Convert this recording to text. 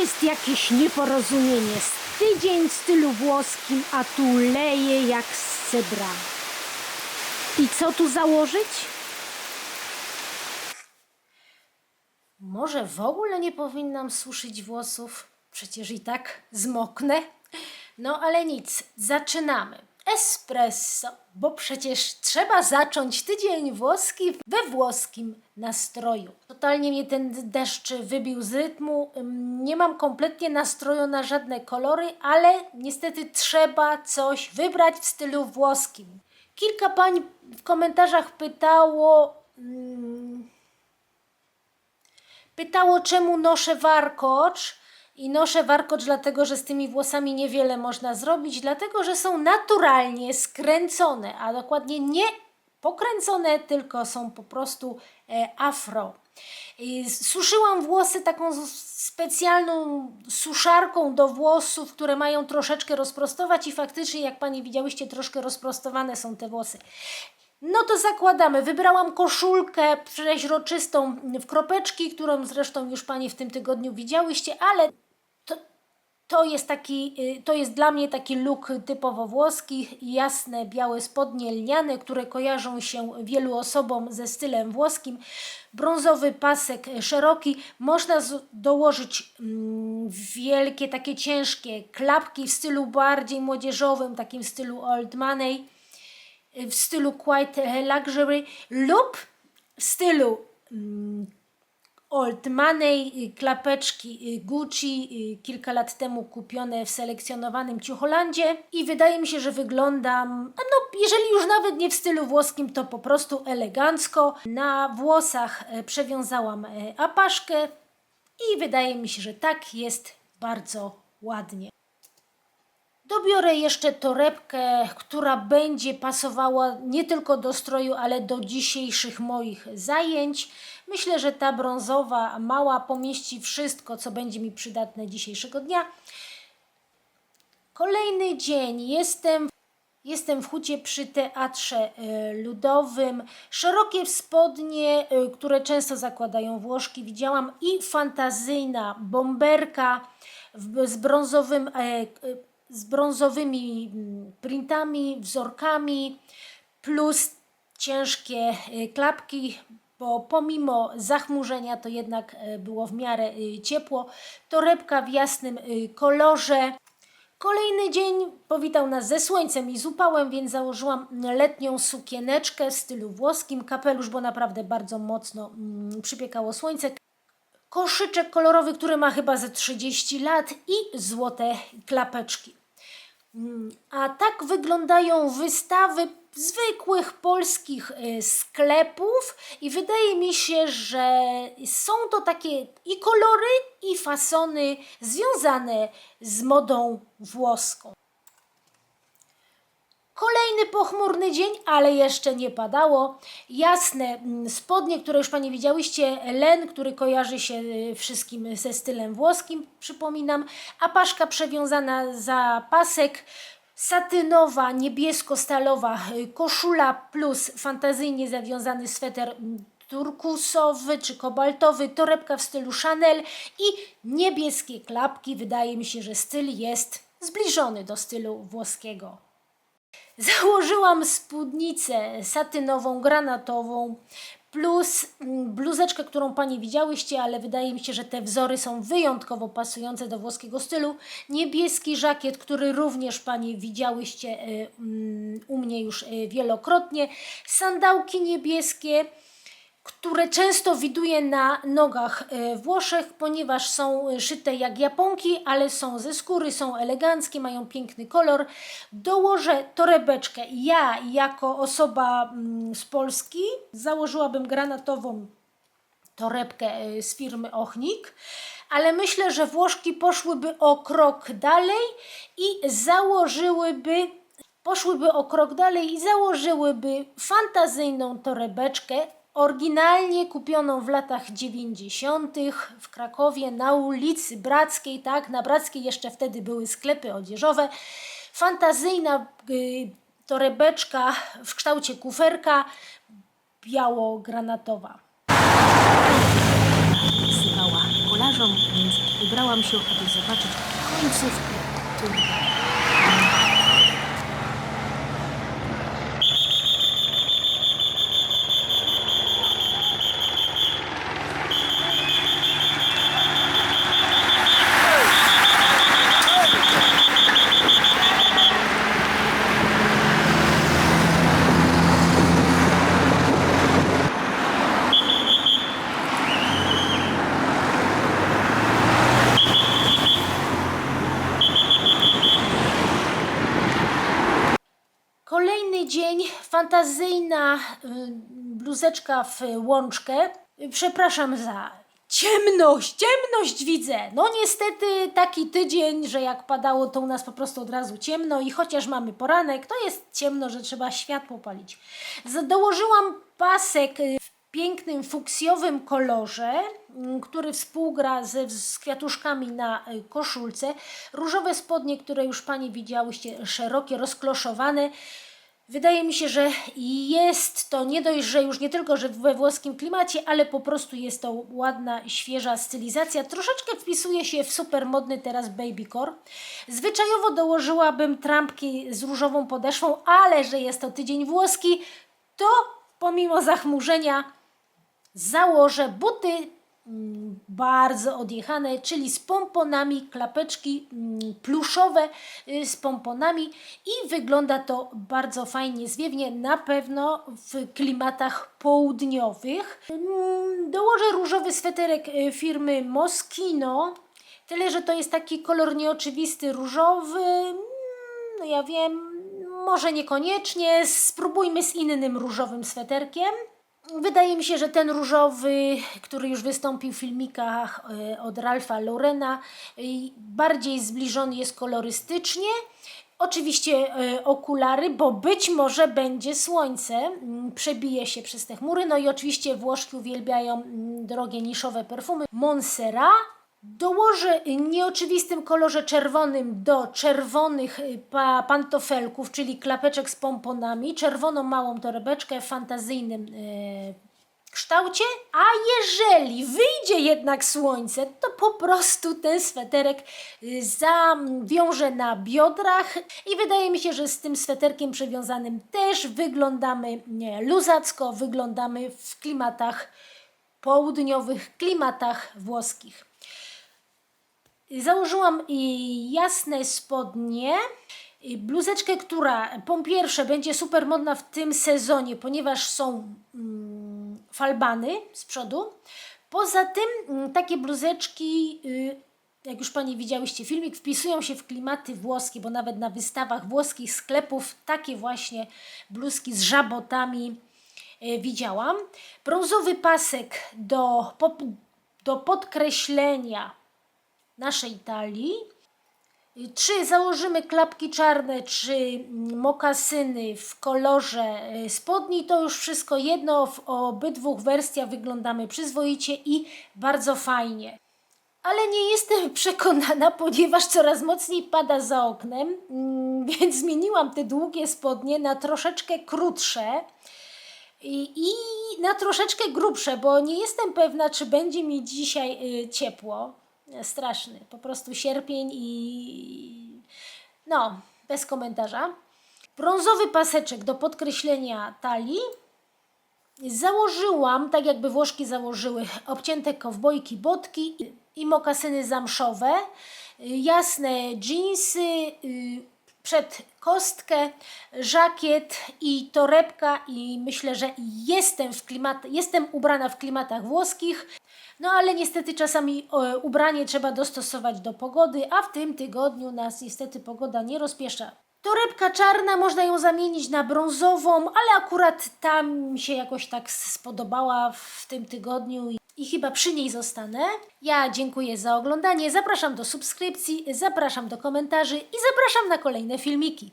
jest jakieś nieporozumienie. Z tydzień w stylu włoskim, a tu leje jak z cebra. I co tu założyć? Może w ogóle nie powinnam suszyć włosów? Przecież i tak zmoknę. No ale nic, zaczynamy. Espresso, bo przecież trzeba zacząć tydzień włoski we włoskim nastroju. Totalnie mnie ten deszcz wybił z rytmu. Nie mam kompletnie nastroju na żadne kolory, ale niestety trzeba coś wybrać w stylu włoskim. Kilka pań w komentarzach pytało. mm, Pytało, czemu noszę warkocz. I noszę warkocz dlatego, że z tymi włosami niewiele można zrobić, dlatego, że są naturalnie skręcone, a dokładnie nie pokręcone, tylko są po prostu e, afro. Suszyłam włosy taką specjalną suszarką do włosów, które mają troszeczkę rozprostować i faktycznie, jak Pani widziałyście, troszkę rozprostowane są te włosy. No to zakładamy. Wybrałam koszulkę przeźroczystą w kropeczki, którą zresztą już Panie w tym tygodniu widziałyście, ale to, jest taki, y, to jest dla mnie taki look typowo włoski, jasne, białe spodnie lniane, które kojarzą się wielu osobom ze stylem włoskim, brązowy pasek szeroki, można dołożyć mm, wielkie, takie ciężkie klapki w stylu bardziej młodzieżowym, takim stylu old money, w stylu quite luxury lub w stylu mm, Old Money, klapeczki y, Gucci, y, kilka lat temu kupione w selekcjonowanym Ciucholandzie i wydaje mi się, że wyglądam, no jeżeli już nawet nie w stylu włoskim, to po prostu elegancko. Na włosach e, przewiązałam e, apaszkę i wydaje mi się, że tak jest bardzo ładnie. Dobiorę jeszcze torebkę, która będzie pasowała nie tylko do stroju, ale do dzisiejszych moich zajęć. Myślę, że ta brązowa, mała, pomieści wszystko, co będzie mi przydatne dzisiejszego dnia. Kolejny dzień. Jestem, jestem w hucie przy teatrze e, ludowym. Szerokie spodnie, e, które często zakładają Włoszki, widziałam i fantazyjna bomberka z brązowym. E, e, z brązowymi mm, printami, wzorkami, plus ciężkie y, klapki, bo pomimo zachmurzenia to jednak y, było w miarę y, ciepło. Torebka w jasnym y, kolorze. Kolejny dzień powitał nas ze słońcem i z upałem, więc założyłam letnią sukieneczkę w stylu włoskim, kapelusz, bo naprawdę bardzo mocno mm, przypiekało słońce koszyczek kolorowy, który ma chyba ze 30 lat i złote klapeczki. Mm, A tak wyglądają wystawy zwykłych polskich y, sklepów i wydaje mi się, że są to takie i kolory, i fasony związane z modą włoską. Kolejny pochmurny dzień, ale jeszcze nie padało. Jasne mm, spodnie, które już Panie widziałyście, len, który kojarzy się y, wszystkim ze stylem włoskim, przypominam, a paszka przewiązana za pasek, satynowa, niebiesko-stalowa y, koszula plus fantazyjnie zawiązany sweter mm, turkusowy czy kobaltowy, torebka w stylu Chanel i niebieskie klapki. Wydaje mi się, że styl jest zbliżony do stylu włoskiego. Założyłam spódnicę satynową, granatową, plus mm, bluzeczkę, którą Panie widziałyście, ale wydaje mi się, że te wzory są wyjątkowo pasujące do włoskiego stylu. Niebieski żakiet, który również Panie widziałyście e, mm, u mnie już e, wielokrotnie. Sandałki niebieskie, które często widuję na nogach e, Włoszech, ponieważ są e, szyte jak japonki, ale są ze skóry, są eleganckie, mają piękny kolor. Dołożę torebeczkę. Ja, jako osoba mm, z Polski, założyłabym granatową torebkę e, z firmy Ochnik, ale myślę, że Włoszki poszłyby o krok dalej i założyłyby poszłyby o krok dalej i założyłyby fantazyjną torebeczkę, oryginalnie kupioną w latach 90. w Krakowie na ulicy Brackiej, tak, na Brackiej jeszcze wtedy były sklepy odzieżowe. Fantazyjna y, torebeczka w kształcie kuferka biało-granatowa. Sypała kolana twarzą, więc wybrałam się, aby zobaczyć końcówkę. Kolejny dzień, fantazyjna y, bluzeczka w łączkę. Przepraszam za ciemność, ciemność widzę. No niestety taki tydzień, że jak padało, to u nas po prostu od razu ciemno i chociaż mamy poranek, to jest ciemno, że trzeba światło palić. Dołożyłam pasek y, w pięknym fuksjowym kolorze, mm, który współgra ze, z kwiatuszkami na y, koszulce. Różowe spodnie, które już Panie widziałyście, szerokie, rozkloszowane. Wydaje mi się, że jest to nie dość, że już nie tylko, że we włoskim klimacie, ale po prostu jest to ładna, świeża stylizacja. Troszeczkę wpisuje się w super modny teraz babycore. Zwyczajowo dołożyłabym trampki z różową podeszwą, ale że jest to tydzień włoski, to pomimo zachmurzenia założę buty bardzo odjechane, czyli z pomponami, klapeczki mm, pluszowe y, z pomponami i wygląda to bardzo fajnie, zwiewnie, na pewno w klimatach południowych. Mm, Dołożę różowy sweterek y, firmy Moschino, tyle, że to jest taki kolor nieoczywisty, różowy, Mm, no ja wiem, może niekoniecznie, spróbujmy z innym różowym sweterkiem. Wydaje mi się, że ten różowy, który już wystąpił w filmikach e, od Ralfa Lorena, e, bardziej zbliżony jest kolorystycznie. Oczywiście e, okulary, bo być może będzie słońce, przebije się przez te chmury. No i oczywiście Włoszki uwielbiają drogie niszowe perfumy. Montserrat. Dołożę nieoczywistym kolorze czerwonym do czerwonych y, pa pantofelków, czyli klapeczek z pomponami, czerwoną małą torebeczkę w fantazyjnym y, kształcie, a jeżeli wyjdzie jednak słońce, to po prostu ten sweterek y, zawiążę na biodrach i wydaje mi się, że z tym sweterkiem przywiązanym też wyglądamy luzacko, wyglądamy w klimatach południowych, klimatach włoskich. Założyłam y, jasne spodnie, y, bluzeczkę, która po pierwsze będzie super modna w tym sezonie, ponieważ są mm, falbany z przodu. Poza tym mm, takie bluzeczki, y, jak już Panie widziałyście filmik, wpisują się w klimaty włoskie, bo nawet na wystawach włoskich sklepów takie właśnie bluzki z żabotami widziałam. Brązowy pasek do, do podkreślenia naszej talii. Czy założymy klapki czarne, czy mokasyny w kolorze y, spodni, to już wszystko jedno. W obydwu wersjach wyglądamy przyzwoicie i bardzo fajnie. Ale nie jestem przekonana, ponieważ coraz mocniej pada za oknem, mm, więc zmieniłam te długie spodnie na troszeczkę krótsze i, i na troszeczkę grubsze, bo nie jestem pewna, czy będzie mi dzisiaj y, ciepło. Straszny, po prostu sierpień i no, bez komentarza. Brązowy paseczek do podkreślenia talii. Założyłam, tak jakby Włoszki założyły, obcięte kowbojki, botki i mokasyny zamszowe, jasne dżinsy, y, przed kostkę, żakiet i torebka i myślę, że jestem, w klimat, jestem ubrana w klimatach włoskich. No ale niestety czasami e, ubranie trzeba dostosować do pogody, a w tym tygodniu nas niestety pogoda nie rozpiesza. Torebka czarna, można ją zamienić na brązową, ale akurat tam się jakoś tak spodobała w tym tygodniu i chyba przy niej zostanę. Ja dziękuję za oglądanie, zapraszam do subskrypcji, zapraszam do komentarzy i zapraszam na kolejne filmiki.